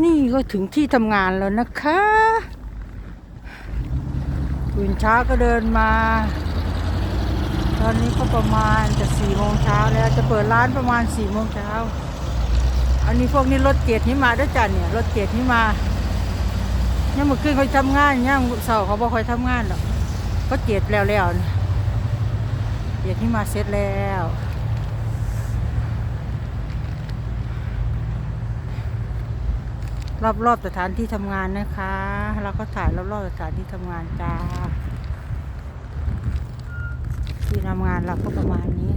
นี่ก็ถึงที่ทำงานแล้วนะคะตื่นเช้าก็เดินมา ตอนนี้ก็ประมาณจะสี่โมงเช้าแล้วจะเปิดร้านประมาณสี่โมงเช้า อันนี้พวกนี้รถเกียรติหิมาด้วยจ้ะเนี่ยรถเกียรติหิมาเนี่ยามมื่อคืนเขาทำงานเนี่ยเสาร์เขาบอกคอยทำงานหรอกก็เกียรติแล้วแล้วเนี่ยเกียรติหิมาเสร็จแล้ว รอบๆสถานที่ทำงานนะคะ เราก็ถ่ายรอบๆสถานที่ทำงานจ้า ที่ทำงานเราก็ประมาณนี้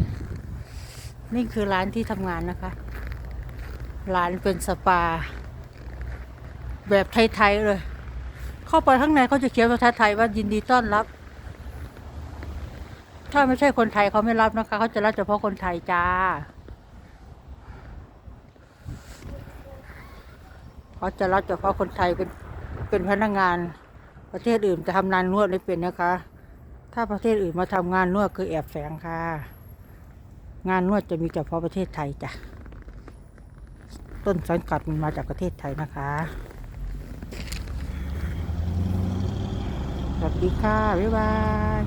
นี่คือร้านที่ทำงานนะคะ ร้านเป็นสปา แบบไทยๆเลย เข้าไปข้างในเขาจะเขียนภาษาไทยว่ายินดีต้อนรับ ถ้าไม่ใช่คนไทยเขาไม่รับนะคะ เขาจะรับเฉพาะคนไทยจ้า เขาจะรับเฉพาะคนไทยเป็นเป็นพนักงาน ประเทศอื่นจะทำงานนวดไม่เป็นนะคะ ถ้าประเทศอื่นมาทำงานนวดคือแอบแฝงค่ะ งานนวดจะมีเฉพาะประเทศไทยจ้ะต้นสังกัดมันมาจากประเทศไทยนะคะ สวัสดีค่ะ บ๊ายบาย